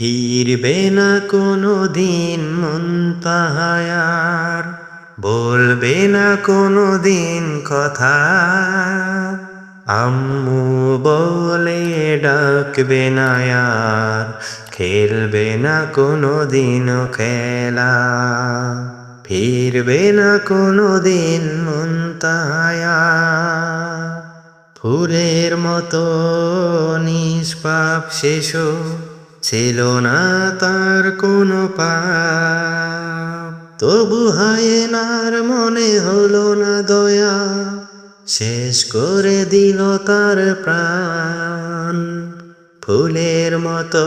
ফিরবে না কোনো দিন মন তাহায়ার বলবে না কোনো দিন কথা। আম্মু বলে ডাকবে না আর, খেলবে না কোনো দিন খেলা। ফিরবে না কোনো দিন মন ফুলের মতো নিষ্পাপ শেষ ছিল না তার কোনো পাপ। তবু হায়নার মনে হলো না দয়া, শেষ করে দিল তার প্রাণ। ফুলের মতো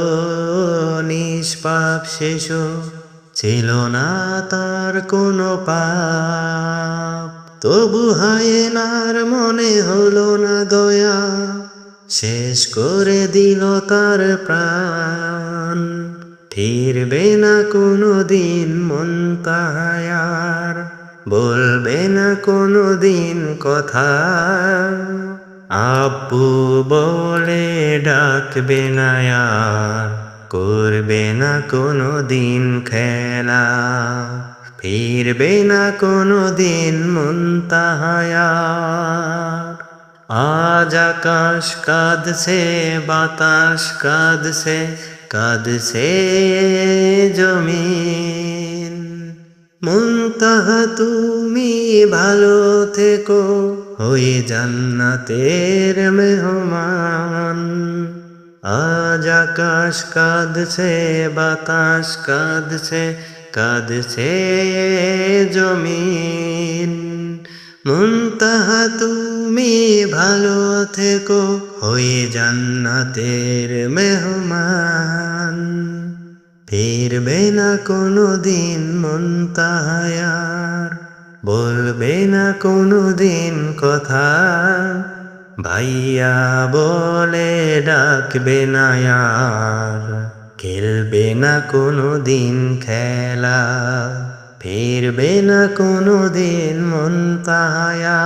নিষ্পাপ শেষ ছিল না তার কোনো পাপ। তবু হায়নার মনে হলো না দয়া, শেষ করে দিল তার প্রাণ। ফিরবে না কোনো দিন মন তাহার। বলবে না কোনো দিন কথা। আব্বু বলে ডাকবে না আর, করবে না কোনো দিন খেলা। ফিরবে না কোনো দিন মন তাহায়ার আজ আকাশ কাঁদছে, বাতাস কাঁদছে কাঁদছে জমিন। মুনতাহা, তুমি ভালো থেকো হয়ে জান্নাতের মেহমান। আজ আকাশ কাঁদছে, বাতাস কাঁদছে কাঁদছে জমিন। মুনতাহা, তুমি ভালো থেকো হয়ে জান্নাতের মেহমান। ফিরবে না কোনো দিন মন তাহায়ার। বলবে না কোনো দিন কথা। ভাইয়া বলে ডাকবে না আর। খেলবে না কোনো দিন খেলা। ফিরবে না কোনো দিন মন তাহায়া